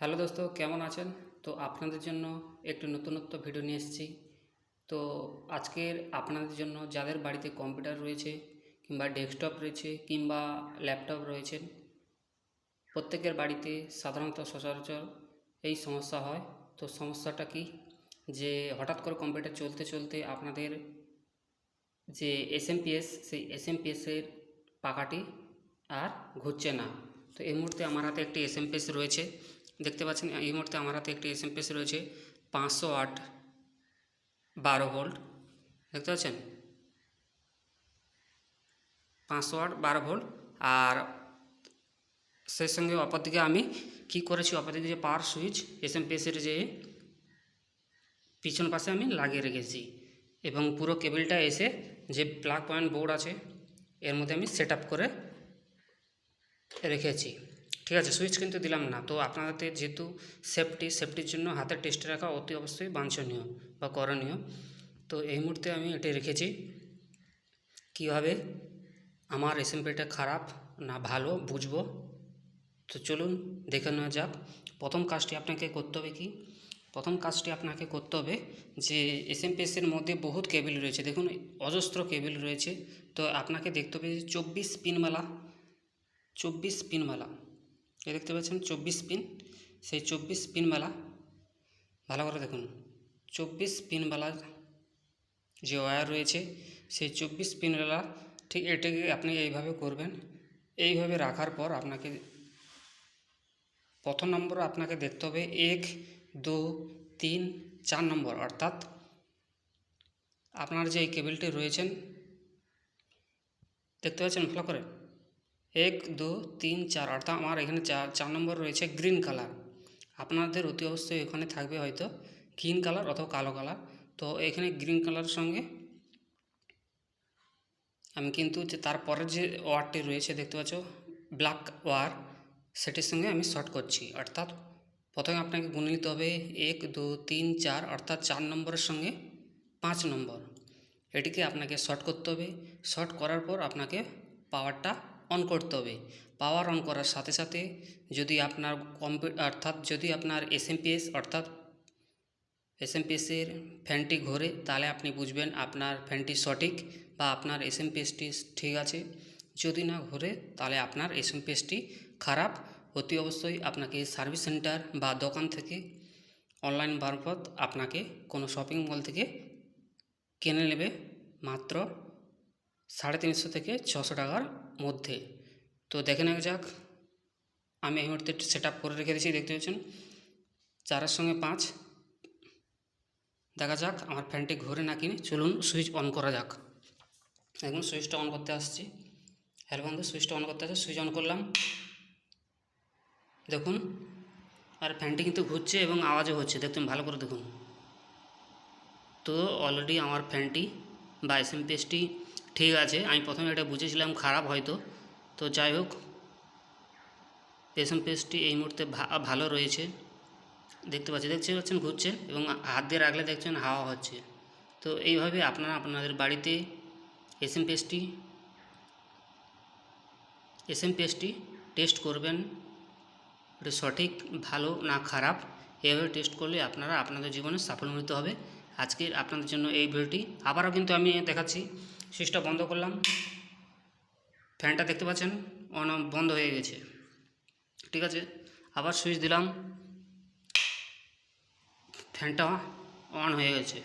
Hello দোস্ত, কেমন আছেন? তো আপনাদের জন্য একটু নতুনত্ব ভিডিও নিয়ে এসেছি। তো আজকের আপনাদের জন্য যাদের বাড়িতে কম্পিউটার রয়েছে কিংবা ডেস্কটপ রয়েছে কিংবা ল্যাপটপ রয়েছে, প্রত্যেকের বাড়িতে সাধারণত সচরাচর এই সমস্যা হয়। তো সমস্যাটা কি? যে হঠাৎ করে কম্পিউটার চলতে চলতে আপনাদের যে এসএমপিএস, সেই এসএমপিএসের পাকাটি আর ঘুরছে না। তো এই মুহূর্তে আমার হাতে একটি এসএমপিএস রয়েছে। দেখতে পাচ্ছেন এই মুহূর্তে আমার হাতে একটি এসএমপিএস রয়েছে, পাঁচশো আট বারো ভোল্ট। দেখতে পাচ্ছেন? পাঁচশো আট বারো ভোল্ট। আর সেই সঙ্গে অপরদিকে আমি কি করেছি, অপরদিকে যে পাওয়ার সুইচ এসএমপিএসের যে পিছন পাশে আমি লাগিয়ে রেখেছি এবং পুরো কেবিলটা এসে যে প্লাগ পয়েন্ট বোর্ড আছে, এর মধ্যে আমি সেট করে রেখেছি। ঠিক আছে সুইচ কিন্তু দিলাম না। তো আপনাদের যেহেতু সেফটি সেফটির জন্য হাতের টেস্টে রাখা অতি অবশ্যই বাঞ্ছনীয় বা করণীয়। তো এই মুহূর্তে আমি এটি রেখেছি। কীভাবে? আমার এসএমপিটা খারাপ, না ভালো, বুঝব। তো চলুন দেখে নেওয়া যাক। প্রথম কাজটি আপনাকে করতে হবে কি? প্রথম কাজটি আপনাকে করতে হবে যে এসএমপিএসের মধ্যে বহুত কেবিল রয়েছে। দেখুন, অজস্র কেবিল রয়েছে। তো আপনাকে দেখতে হবে যে চব্বিশ পিনওয়ালা চব্বিশ পিনওয়ালা এ দেখতে পাচ্ছেন চব্বিশ পিন, সেই চব্বিশ পিনওয়ালা ভালো করে দেখুন। চব্বিশ পিনওয়ালা যে ওয়্যার রয়েছে, সেই চব্বিশ পিনওয়ালা ঠিক এটাকে আপনি এইভাবে করবেন। এইভাবে রাখার পর আপনাকে প্রথম নম্বর আপনাকে দেখতে হবে এক, দু, তিন, চার নম্বর। অর্থাৎ আপনার যে এই কেবিলটি রয়েছেন, দেখতে পাচ্ছেন ভালো করে? এক, দু, তিন, চার, অর্থাৎ আমার এখানে চার চার নম্বর রয়েছে গ্রিন কালার আপনাদের অতি অবশ্যই এখানে থাকবে হয়তো গ্রিন কালার অথবা কালো কালার তো এখানে গ্রিন কালারের সঙ্গে আমি কিন্তু যে তারপরের যে ওয়ারটি রয়েছে দেখতে পাচ্ছ ব্ল্যাক ওয়ার সেটির সঙ্গে আমি শর্ট করছি। অর্থাৎ প্রথমে আপনাকে গুনে নিতে হবে এক, দু, তিন, চার, অর্থাৎ চার নম্বরের সঙ্গে পাঁচ নম্বর। এটিকে আপনাকে শর্ট করতে হবে। শর্ট করার পর আপনাকে পাওয়ারটা অন করতে হবে। পাওয়ার অন করার সাথে সাথে যদি আপনার কম্পিউ অর্থাৎ যদি আপনার এসএমপিএস অর্থাৎ এসএমপিএসের ফ্যানটি ঘোরে, তাহলে আপনি বুঝবেন আপনার ফ্যানটি সঠিক বা আপনার এসএমপিএসটি ঠিক আছে। যদি না ঘোরে, তাহলে আপনার এসএমপিএসটি খারাপ। অতি অবশ্যই আপনাকে সার্ভিস সেন্টার বা দোকান থেকে অনলাইন মারফত আপনাকে কোনো শপিং মল থেকে কিনে নেবে মাত্র সাড়ে তিনশো থেকে ছশো টাকার মধ্যে। তো দেখে নেওয়া যাক। আমি এই মুহূর্তে সেট আপ করে রেখে দিয়েছি, দেখতে পাচ্ছেন? চারের সঙ্গে পাঁচ। দেখা যাক আমার ফ্যানটি ঘুরে না কিনে। চলুন সুইচ অন করা যাক। এখন সুইচটা অন করতে আসছি। হ্যালো বন্ধু সুইচটা অন করতে আসছে সুইচ অন করলাম। দেখুন, আর ফ্যানটি কিন্তু ঘুরছে এবং আওয়াজও হচ্ছে। দেখুন ভালো করে দেখুন। তো অলরেডি আমার ফ্যানটি বা এসএমপিএসটি ঠিক আছে, আমি প্রথমে এটা বুঝেছিলাম, খারাপ হয়তো। তো যাই হোক এসএমপিএসটি এই মুহূর্তে ভালো রয়েছে। দেখতে পাচ্ছি, দেখতে পাচ্ছেন ঘুরছে এবং হাত দিয়ে রাখলে দেখছেন হাওয়া হচ্ছে। তো এইভাবে আপনারা আপনাদের বাড়িতে এসএমপিএসটি এসএমপিএসটি টেস্ট করবেন। এটা সঠিক, ভালো না খারাপ এভাবে টেস্ট করলে আপনারা আপনাদের জীবনে সাফল্যমণ্ডিত হবে। আজকের আপনাদের জন্য এই ভিডিওটি। আবারও কিন্তু আমি দেখাচ্ছি। সুইচটা বন্ধ করলাম। ফ্যানটা দেখতে পাচ্ছেন? অন বন্ধ হয়ে গেছে। ঠিক আছে? আবার সুইচ দিলাম। ফ্যানটা অন হয়ে গেছে।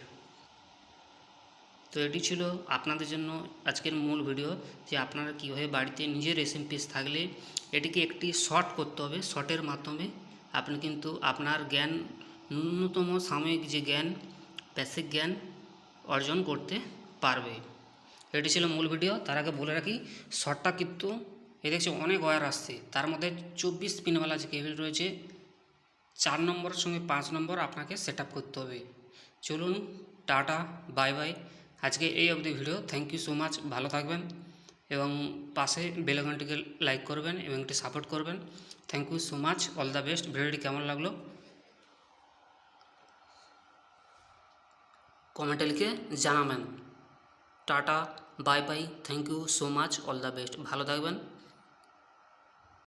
তো এটি ছিল আপনাদের জন্য আজকের মূল ভিডিও যে আপনারা কীভাবে বাড়িতে নিজের এসএমপিএস থাকলে এটিকে একটি শর্ট করতে হবে। শর্টের মাধ্যমে আপনি কিন্তু আপনার জ্ঞান, ন্যূনতম সাময়িক যে জ্ঞান বেসিক জ্ঞান অর্জন করতে পারবে। এটি ছিল মূল ভিডিও। তার আগে বলে রাখি শর্টটা কিন্তু এ দেখছি অনেক ওয়্যার আসছে। তার মধ্যে চব্বিশ পিনওয়ালা যে কেবিল রয়েছে, চার নম্বরের সঙ্গে পাঁচ নম্বর আপনাকে সেট করতে হবে। চলুন, টাটা বাই বাই আজকে এই অবধি video thank you so much ভালো থাকবেন এবং পাশে বেলগানটিকে লাইক করবেন এবং একটি সাপোর্ট করবেন। Thank you so much all the best ভিডিওটি কেমন লাগল? কমেন্টে লিখে জানাবেন। Tata bye bye thank you so much all the best ভালো থাকবেন।